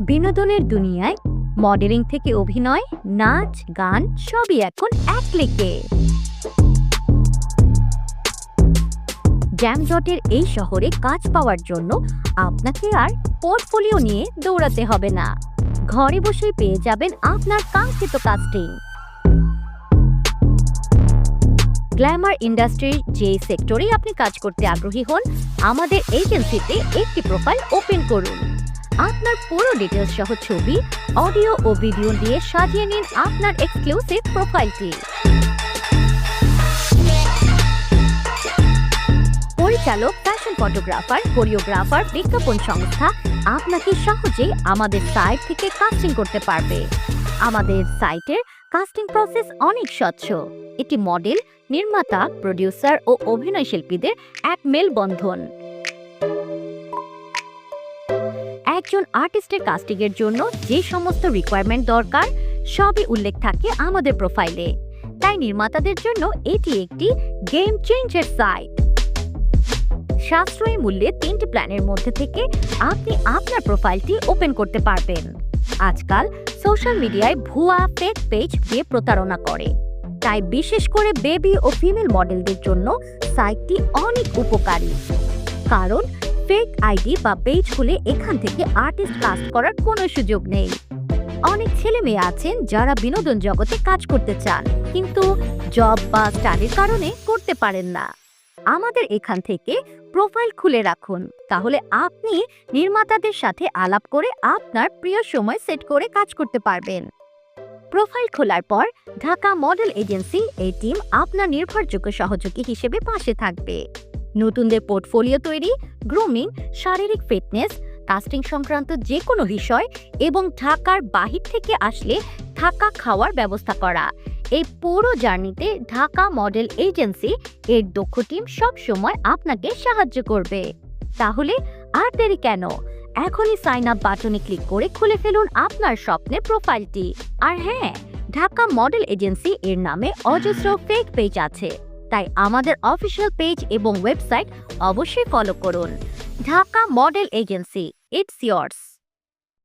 বিনোদনের দুনিয়ায় মডেলিং থেকে অভিনয়, নাচ, গান সবই এখন এক ক্লিকে। জ্যামজটের এই শহরে কাজ পাওয়ার জন্য আপনাকে আর পোর্টফোলিও নিয়ে দৌড়াতে হবে না। ঘরে বসেই পেয়ে যাবেন আপনার কাঙ্ক্ষিত কাস্টিং। গ্ল্যামার ইন্ডাস্ট্রির যে সেক্টরে আপনি কাজ করতে আগ্রহী হন, আমাদের এজেন্সিতে একটি প্রোফাইল ওপেন করুন। আপনার পুরো ডিটেলস সহ ছবি অডিও ও ভিডিও দিয়ে সাজিয়ে নিন আপনার এক্সক্লুসিভ প্রোফাইলটি পরিচালক ফ্যাশন ফটোগ্রাফার কোরিওগ্রাফার বিজ্ঞাপন সংস্থা আপনাকে সহজেই আমাদের সাইট থেকে কাস্টিং করতে পারবে। আমাদের সাইটের কাস্টিং প্রসেস অনেক স্বচ্ছ। এটি মডেল নির্মাতা প্রডিউসার ও অভিনয় শিল্পীদের এক মেলবন্ধন। একজন আর্টিস্টের কাস্টিংয়ের জন্য যে সমস্ত রিকোয়ারমেন্ট দরকার, সবই উল্লেখ থাকে আমাদের প্রোফাইলে তাই নির্মাতাদের জন্য এটি একটি গেম চেঞ্জার সাইট সাশ্রয়ী মূল্যে তিনটি প্ল্যানের মধ্যে থেকে আপনি আপনার প্রোফাইলটি ওপেন করতে পারবেন। আজকাল সোশ্যাল মিডিয়ায় ভুয়া ফেক পেজ দিয়ে প্রতারণা করে। তাই বিশেষ করে বেবি ও ফিমেল মডেলদের জন্য সাইটটি অনেক উপকারী। কারণ ফেক আইডি বা পেজ খুলে এখান থেকে আর্টিস্ট কাস্ট করার কোনো সুযোগ নেই। অনেক ছেলে মেয়ে আছেন যারা বিনোদন জগতে কাজ করতে চান, কিন্তু জব বা স্টাডির কারণে করতে পারেন না। আমাদের এখান থেকে প্রোফাইল খুলে রাখুন, তাহলে আপনি নির্মাতাদের সাথে আলাপ করে আপনার প্রিয় সময় সেট করে কাজ করতে পারবেন। প্রোফাইল খোলার পর ঢাকা মডেল এজেন্সি এই টিম আপনার নির্ভরযোগ্য সহযোগী হিসেবে পাশে থাকবে। নতুনদের পোর্টফোলিও তৈরি, গ্রুমিং, শারীরিক ফিটনেস, কাস্টিং সংক্রান্ত যে কোনো বিষয় এবং ঢাকার বাহির থেকে আসলে থাকা খাওয়ার ব্যবস্থা করা। এই পুরো জার্নিতে ঢাকা মডেল এজেন্সি এর দক্ষ টিম সব সময় আপনাকে সাহায্য করবে। তাহলে আর দেরি কেন? এখনই সাইন আপ বাটনে ক্লিক করে খুলে ফেলুন আপনার স্বপ্নের প্রোফাইলটি। আর হ্যাঁ ঢাকা মডেল এজেন্সি এর নামে অজস্র ফেক পেজ আছে। তাই আমাদের অফিসিয়াল পেজ এবং ওয়েবসাইট অবশ্যই ফলো করুন। Dhaka model agency it's years